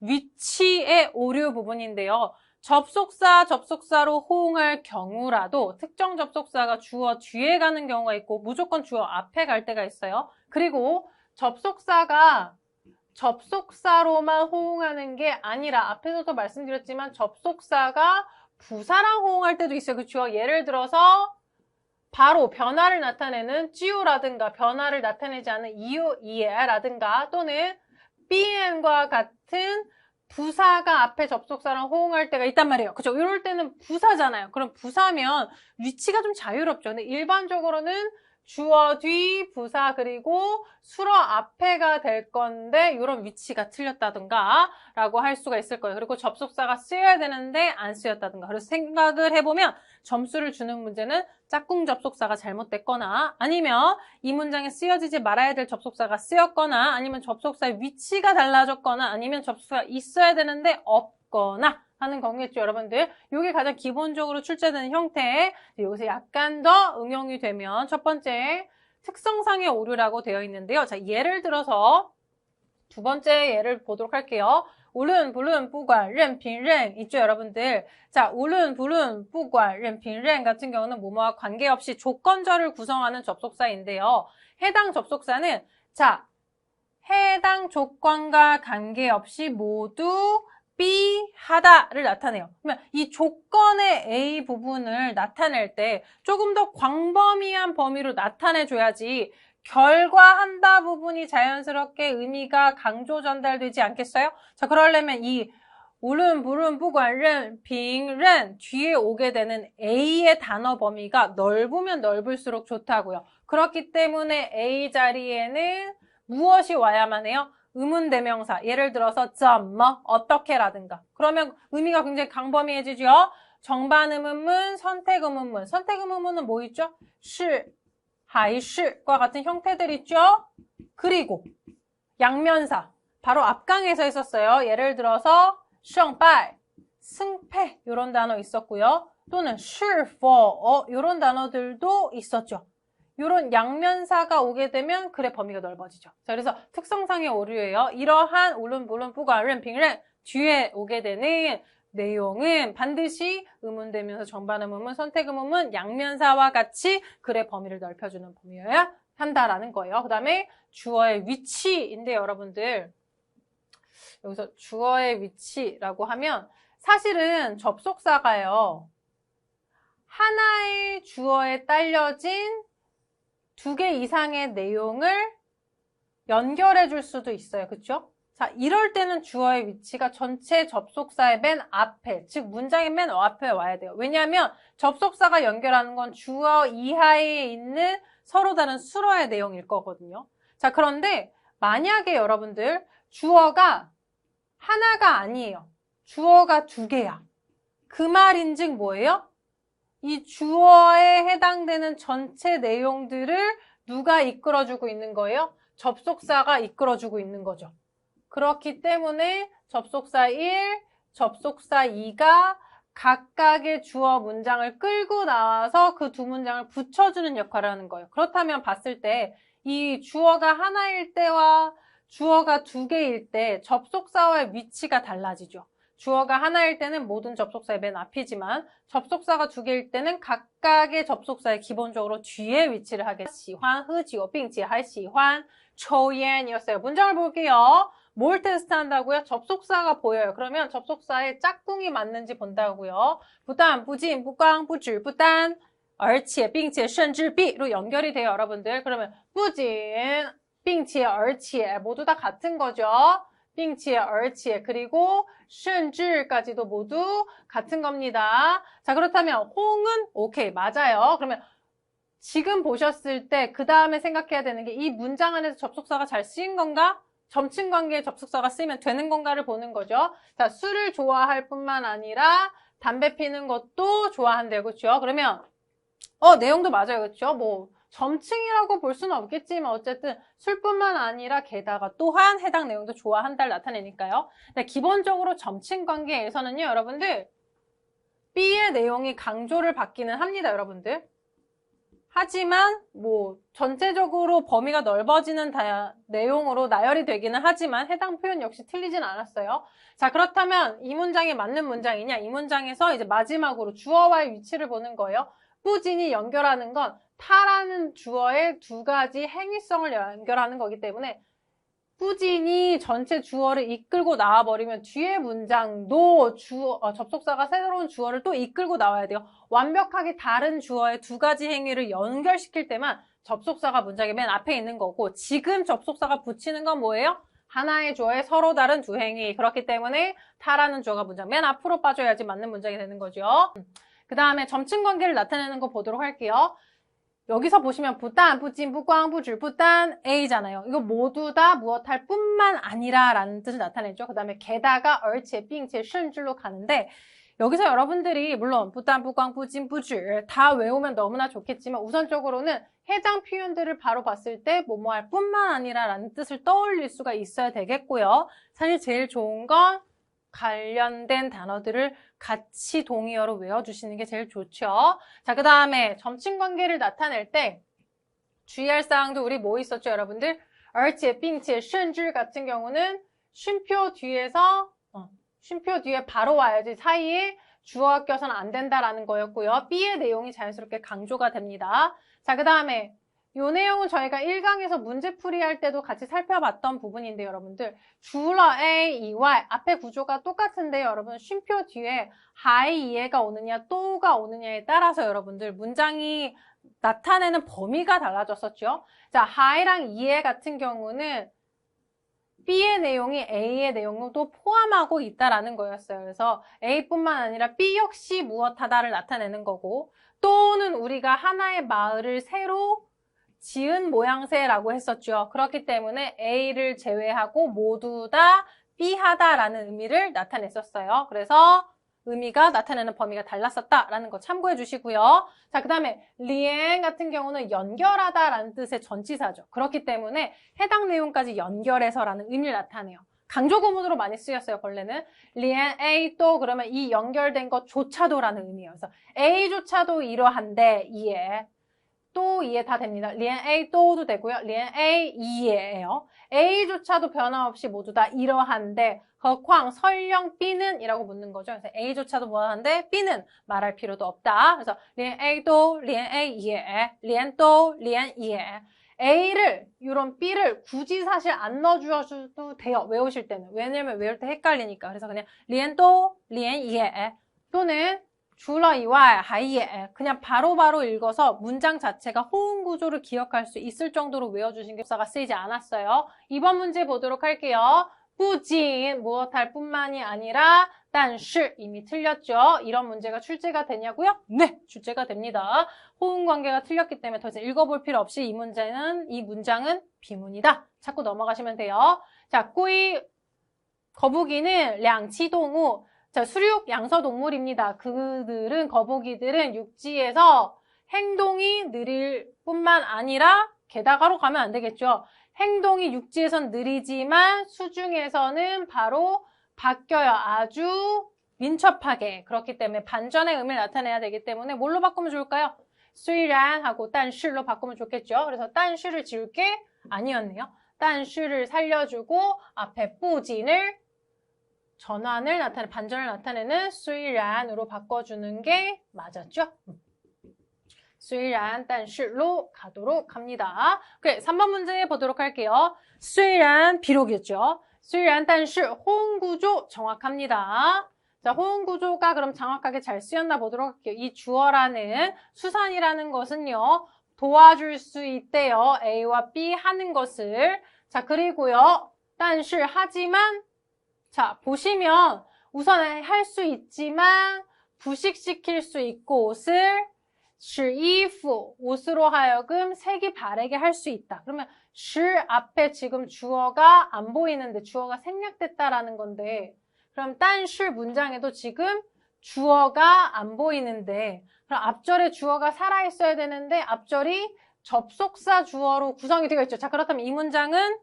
위치의 오류 부분인데요. 접속사, 접속사로 호응할 경우라도 특정 접속사가 주어 뒤에 가는 경우가 있고 무조건 주어 앞에 갈 때가 있어요. 그리고 접속사가 접속사로만 호응하는 게 아니라 앞에서도 말씀드렸지만 접속사가 부사랑 호응할 때도 있어요. 그렇죠? 예를 들어서 바로 변화를 나타내는 찌우라든가 변화를 나타내지 않는 이유, 이에라든가 또는 bn과 같은 부사가 앞에 접속사랑 호응할 때가 있단 말이에요. 그죠? 이럴 때는 부사잖아요. 그럼 부사면 위치가 좀 자유롭죠. 근데 일반적으로는 주어 뒤 부사 그리고 수어 앞에가 될 건데 이런 위치가 틀렸다든가 라고 할 수가 있을 거예요. 그리고 접속사가 쓰여야 되는데 안 쓰였다든가 그래서 생각을 해보면 점수를 주는 문제는 짝꿍 접속사가 잘못됐거나 아니면 이 문장에 쓰여지지 말아야 될 접속사가 쓰였거나 아니면 접속사의 위치가 달라졌거나 아니면 접속사가 있어야 되는데 없거나 하는 경우겠죠, 여러분들. 이게 가장 기본적으로 출제되는 형태. 여기서 약간 더 응용이 되면 첫 번째 특성상의 오류라고 되어 있는데요. 자, 예를 들어서 두 번째 예를 보도록 할게요. 우른, 부른, 뿌관, 렌, 핑, 렌 있죠, 여러분들. 자, 우른, 부른, 뿌관, 렌, 핑, 렌 같은 경우는 뭐뭐와 관계없이 조건절을 구성하는 접속사인데요. 해당 접속사는 자, 해당 조건과 관계없이 모두 B 하다를 나타내요. 그러면 이 조건의 A 부분을 나타낼 때 조금 더 광범위한 범위로 나타내 줘야지 결과한다 부분이 자연스럽게 의미가 강조 전달되지 않겠어요? 자, 그러려면 이 우른, 부른, 부관, 른, 빙, 른 뒤에 오게 되는 A의 단어 범위가 넓으면 넓을수록 좋다고요. 그렇기 때문에 A 자리에는 무엇이 와야만 해요? 의문 대명사 예를 들어서 점, 뭐, 어떻게라든가 그러면 의미가 굉장히 강범위해지죠. 정반음문문 선택음문문 선택음문문은 뭐 있죠? 시, 하이시과 같은 형태들 있죠. 그리고 양면사 바로 앞강에서 있었어요. 예를 들어서 슝빨 승패 이런 단어 있었고요. 또는 sure 이런 어, 단어들도 있었죠. 이런 양면사가 오게 되면 글의 범위가 넓어지죠. 자, 그래서 특성상의 오류예요. 이러한 울른, 물론, 부가, 른, 빙른 뒤에 오게 되는 내용은 반드시 의문되면서 정반 의문문, 선택 의문문, 양면사와 같이 글의 범위를 넓혀주는 범위여야 한다라는 거예요. 그 다음에 주어의 위치인데 여러분들 여기서 주어의 위치라고 하면 사실은 접속사가요. 하나의 주어에 딸려진 두 개 이상의 내용을 연결해 줄 수도 있어요. 그쵸? 자, 이럴 때는 주어의 위치가 전체 접속사의 맨 앞에, 즉 문장의 맨 앞에 와야 돼요. 왜냐하면 접속사가 연결하는 건 주어 이하에 있는 서로 다른 수어의 내용일 거거든요. 자, 그런데 만약에 여러분들 주어가 하나가 아니에요. 주어가 두 개야. 그 말인즉 뭐예요? 이 주어에 해당되는 전체 내용들을 누가 이끌어주고 있는 거예요? 접속사가 이끌어주고 있는 거죠. 그렇기 때문에 접속사 1, 접속사 2가 각각의 주어 문장을 끌고 나와서 그 두 문장을 붙여주는 역할을 하는 거예요. 그렇다면 봤을 때 이 주어가 하나일 때와 주어가 두 개일 때 접속사와의 위치가 달라지죠. 주어가 하나일 때는 모든 접속사의 맨 앞이지만 접속사가 두 개일 때는 각각의 접속사의 기본적으로 뒤에 위치를 하게 시환, 흐지오, 빙지, 할시환, 초옌이었어요. 문장을 볼게요. 뭘 테스트한다고요? 접속사가 보여요. 그러면 접속사의 짝꿍이 맞는지 본다고요. 부단, 부진, 부광, 부줄, 부단, 얼치에, 빙치에, 션질비로 연결이 돼요, 여러분들. 그러면 부진, 빙치에, 얼치에 모두 다 같은 거죠. 并且而且 그리고 甚至까지도 모두 같은 겁니다. 자 그렇다면 홍은 오케이 맞아요. 그러면 지금 보셨을 때 그 다음에 생각해야 되는 게 이 문장 안에서 접속사가 잘 쓰인 건가? 점층 관계에 접속사가 쓰이면 되는 건가를 보는 거죠. 자 술을 좋아할 뿐만 아니라 담배 피는 것도 좋아한대요. 그렇죠? 그러면 어 내용도 맞아요. 그렇죠? 뭐 점층이라고 볼 수는 없겠지만 어쨌든 술뿐만 아니라 게다가 또한 해당 내용도 좋아한다를 나타내니까요. 네, 기본적으로 점층 관계에서는요, 여러분들 B의 내용이 강조를 받기는 합니다, 여러분들. 하지만 뭐 전체적으로 범위가 넓어지는 다- 내용으로 나열이 되기는 하지만 해당 표현 역시 틀리진 않았어요. 자, 그렇다면 이 문장이 맞는 문장이냐? 이 문장에서 이제 마지막으로 주어와의 위치를 보는 거예요. 뿌진이 연결하는 건 타라는 주어의 두 가지 행위성을 연결하는 거기 때문에 꾸준히 전체 주어를 이끌고 나와버리면 뒤에 문장도 주어, 어, 접속사가 새로운 주어를 또 이끌고 나와야 돼요. 완벽하게 다른 주어의 두 가지 행위를 연결시킬 때만 접속사가 문장의 맨 앞에 있는 거고 지금 접속사가 붙이는 건 뭐예요? 하나의 주어에 서로 다른 두 행위. 그렇기 때문에 타라는 주어가 문장 맨 앞으로 빠져야지 맞는 문장이 되는 거죠. 그 다음에 점층 관계를 나타내는 거 보도록 할게요. 여기서 보시면 부단, 부진, 부광, 부줄, 부단, A잖아요. 이거 모두 다 무엇할 뿐만 아니라 라는 뜻을 나타내죠. 그 다음에 게다가, 얼체, 빙체, 실줄로 가는데 여기서 여러분들이 물론 부단, 부광, 부진, 부줄 다 외우면 너무나 좋겠지만 우선적으로는 해당 표현들을 바로 봤을 때 뭐뭐할 뿐만 아니라 라는 뜻을 떠올릴 수가 있어야 되겠고요. 사실 제일 좋은 건 관련된 단어들을 같이 동의어로 외워주시는 게 제일 좋죠. 자, 그 다음에 점친관계를 나타낼 때 주의할 사항도 우리 뭐 있었죠, 여러분들? 얼치에, 빙치에, 슌줄 같은 경우는 쉼표 뒤에서 어, 쉼표 뒤에 바로 와야지 사이에 주어가 껴서는 안 된다라는 거였고요. B의 내용이 자연스럽게 강조가 됩니다. 자, 그 다음에 이 내용은 저희가 1강에서 문제풀이 할 때도 같이 살펴봤던 부분인데 여러분들 주러 A, EY 앞에 구조가 똑같은데 여러분 쉼표 뒤에 하이 이해가 오느냐 또가 오느냐에 따라서 여러분들 문장이 나타내는 범위가 달라졌었죠. 자, 하이랑 이해 같은 경우는 B의 내용이 A의 내용도 포함하고 있다라는 거였어요. 그래서 A뿐만 아니라 B 역시 무엇하다를 나타내는 거고 또는 우리가 하나의 마을을 새로 지은 모양새라고 했었죠. 그렇기 때문에 A를 제외하고 모두 다 B하다라는 의미를 나타냈었어요. 그래서 의미가 나타내는 범위가 달랐었다라는 거 참고해 주시고요. 자, 그 다음에 리엔 같은 경우는 연결하다라는 뜻의 전치사죠. 그렇기 때문에 해당 내용까지 연결해서라는 의미를 나타내요. 강조 구문으로 많이 쓰였어요, 원래는. 리엔 A 또 그러면 이 연결된 것조차도라는 의미예요. 그래서 A조차도 이러한데 이해. 또 이해 다 됩니다. 리엔 A 또도 되고요. 리엔 A 이해예요. A조차도 변함없이 모두 다 이러한데 허况 설령 B는 이라고 묻는 거죠. 그래서 A조차도 뭐하는데 B는 말할 필요도 없다. 그래서 리엔 A도 리엔 A 이해, 리엔 또 리엔 이해. A를 이런 B를 굳이 사실 안 넣어주셔도 돼요. 외우실 때는. 왜냐면 외울 때 헷갈리니까. 그래서 그냥 리엔 또 리엔 이해 또는 줄러 이와 하이에 그냥 바로 바로 읽어서 문장 자체가 호응 구조를 기억할 수 있을 정도로 외워주신 교사가 쓰이지 않았어요. 이번 문제 보도록 할게요. 뿌진 무엇할 뿐만이 아니라 但是 이미 틀렸죠. 이런 문제가 출제가 되냐고요? 네, 출제가 됩니다. 호응 관계가 틀렸기 때문에 더 이상 읽어볼 필요 없이 이 문제는 이 문장은 비문이다. 찾고 넘어가시면 돼요. 자, 꾸이 거북이는 량치동우 자, 수륙 양서동물입니다. 그들은, 거북이들은 육지에서 행동이 느릴 뿐만 아니라, 게다가로 가면 안 되겠죠. 행동이 육지에선 느리지만 수중에서는 바로 바뀌어요. 아주 민첩하게. 그렇기 때문에 반전의 의미를 나타내야 되기 때문에 뭘로 바꾸면 좋을까요? 수이란 하고 딴실로 바꾸면 좋겠죠. 그래서 딴실을 지울 게 아니었네요. 딴실을 살려주고 앞에 뿌진을 전환을 나타내는, 반전을 나타내는 수이란으로 바꿔주는 게 맞았죠? 음. 수이란 단실로 가도록 합니다. 그래, 3번 문제 보도록 할게요. 수이란 비록이었죠. 수이란 단실 호응 구조 정확합니다. 자, 호응 구조가 그럼 정확하게 잘 쓰였나 보도록 할게요. 이 주어라는 수산이라는 것은요. 도와줄 수 있대요. A와 B 하는 것을. 자, 그리고요. 단실 하지만 자, 보시면 우선 할 수 있지만 부식시킬 수 있고 옷을 주이프 옷으로 하여금 색이 바르게 할 수 있다. 그러면 주 앞에 지금 주어가 안 보이는데 주어가 생략됐다라는 건데 그럼 딴슈 문장에도 지금 주어가 안 보이는데 그럼 앞절에 주어가 살아 있어야 되는데 앞절이 접속사 주어로 구성이 되어 있죠. 자 그렇다면 이 문장은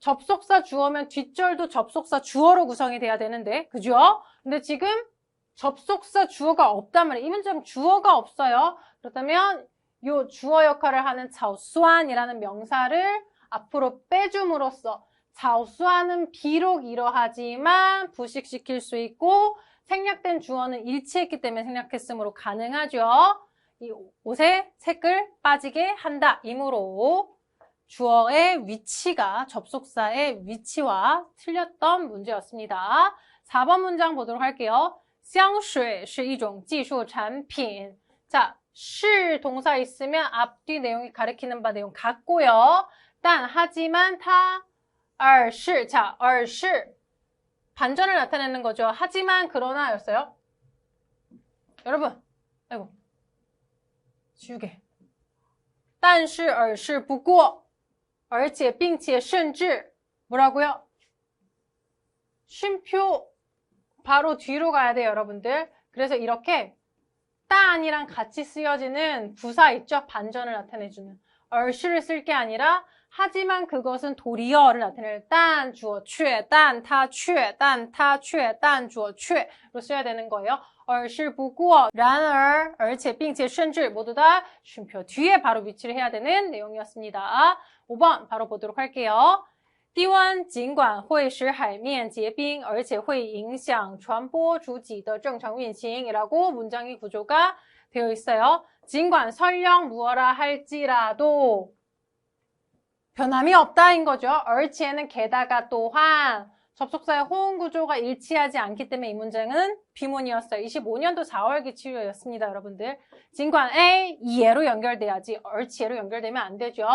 접속사 주어면 뒷절도 접속사 주어로 구성이 돼야 되는데 그죠? 근데 지금 접속사 주어가 없단 말이에요. 이 문장 주어가 없어요. 그렇다면 요 주어 역할을 하는 자오수안이라는 명사를 앞으로 빼줌으로써 자오수안은 비록 이러하지만 부식시킬 수 있고 생략된 주어는 일치했기 때문에 생략했으므로 가능하죠. 이 옷의 색을 빠지게 한다. 이므로 주어의 위치가 접속사의 위치와 틀렸던 문제였습니다. 4번 문장 보도록 할게요. 香水是一种技术产品. 자, 是 동사 있으면 앞뒤 내용이 가리키는 바 내용 같고요. 단 하지만 타, 而是 자, 而是 반전을 나타내는 거죠. 하지만 그러나였어요. 여러분, 아이고, 지우개. 但是而是不过 而且并且甚至 뭐라고요? 쉼표 바로 뒤로 가야 돼요, 여러분들. 그래서 이렇게 딴이랑 같이 쓰여지는 부사 있죠? 반전을 나타내주는. 얼씨를 쓸 게 아니라 하지만 그것은 도리어를 나타낼 딴 주어 취, 딴 타, 취, 딴 타, 취, 딴 주어 취로 써야 되는 거예요. 而是不过然而而且并且甚至 모두 다 쉼표 뒤에 바로 위치를 해야 되는 내용이었습니다. 5번 바로 보도록 할게요. 低温尽管会使海面结冰，而且会影响传播主体的正常运行. 이라고 문장의 구조가 되어 있어요. 尽管 설령 무어라 할지라도 변함이 없다인 거죠. 而且는 게다가 또한 접속사의 호응 구조가 일치하지 않기 때문에 이 문장은 비문이었어요. 25년도 4월 기출이었습니다, 여러분들. 진관 A, 이해로 연결돼야지. 얼치해로 연결되면 안 되죠.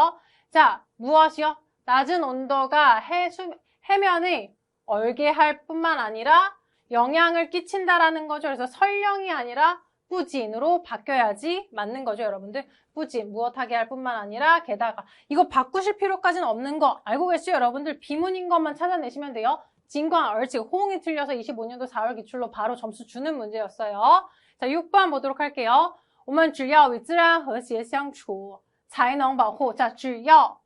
자, 무엇이요? 낮은 온도가 해수, 해면을 얼게 할 뿐만 아니라 영향을 끼친다라는 거죠. 그래서 설령이 아니라 뿌진으로 바뀌어야지 맞는 거죠, 여러분들. 뿌진, 무엇하게 할 뿐만 아니라 게다가 이거 바꾸실 필요까지는 없는 거 알고 계시죠, 여러분들? 비문인 것만 찾아내시면 돼요. 진관, 얼치, 호응이 틀려서 25년도 4월 기출로 바로 점수 주는 문제였어요. 자, 6번 보도록 할게요. 我们只要与自然和谐相处才能保护. 자, 只要.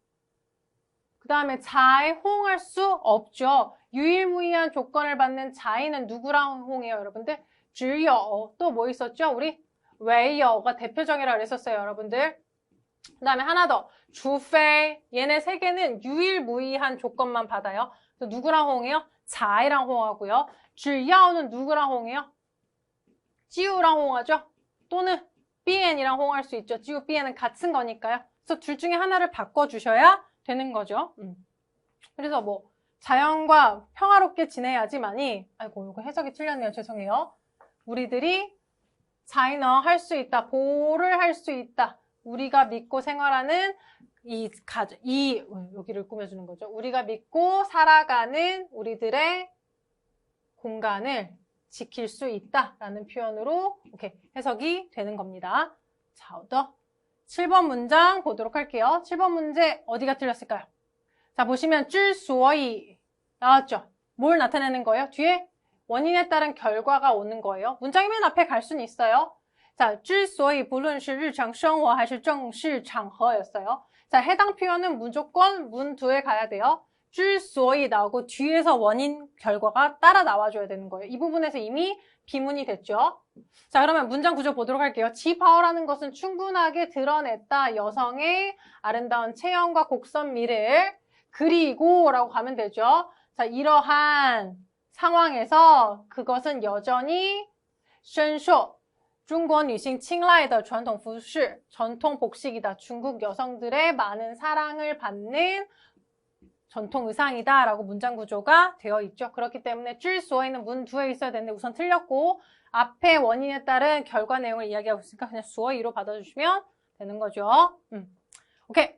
그 다음에 잘 호응할 수 없죠. 유일무이한 조건을 받는 자인은 누구랑 호응해요, 여러분들? 只有. 또 뭐 있었죠? 우리 웨이어가 대표적이라 그랬었어요, 여러분들. 그 다음에 하나 더, 주페. 얘네 세 개는 유일무이한 조건만 받아요. 누구랑 홍해요? 자이랑 홍하고요. 줄야오는 누구랑 홍해요? 찌우랑 홍하죠? 또는 비엔이랑 홍할 수 있죠. 찌우비엔은 같은 거니까요. 그래서 둘 중에 하나를 바꿔주셔야 되는 거죠. 음. 그래서 뭐 자연과 평화롭게 지내야지만이 아이고 이거 해석이 틀렸네요. 죄송해요. 우리들이 자이너 할 수 있다, 보호를 할 수 있다. 우리가 믿고 생활하는 이 가족, 이 어, 여기를 꾸며주는 거죠. 우리가 믿고 살아가는 우리들의 공간을 지킬 수 있다라는 표현으로 이렇게 해석이 되는 겁니다. 자, 더 7번 문장 보도록 할게요. 7번 문제 어디가 틀렸을까요? 자, 보시면 줄 수어이 나왔죠. 뭘 나타내는 거예요? 뒤에 원인에 따른 결과가 오는 거예요. 문장이 맨 앞에 갈 수는 있어요. 자, 之所以不论是日常生活还是正式场合였어요. 자, 해당 표현은 무조건 문 두에 가야 돼요. 之所以 나오고 뒤에서 원인 결과가 따라 나와줘야 되는 거예요. 이 부분에서 이미 비문이 됐죠. 자, 그러면 문장 구조 보도록 할게요. 지파워라는 것은 충분하게 드러냈다. 여성의 아름다운 체형과 곡선미를 그리고 라고 가면 되죠. 자, 이러한 상황에서 그것은 여전히 深受 중국 女性 青睐的 传统服饰 전통 복식이다. 중국 여성들의 많은 사랑을 받는 전통 의상이다 라고 문장 구조가 되어 있죠. 그렇기 때문에 之所以는 문 두에 있어야 되는데 우선 틀렸고 앞에 원인에 따른 결과 내용을 이야기하고 있으니까 그냥 所以로 받아주시면 되는 거죠. 음. 오케이.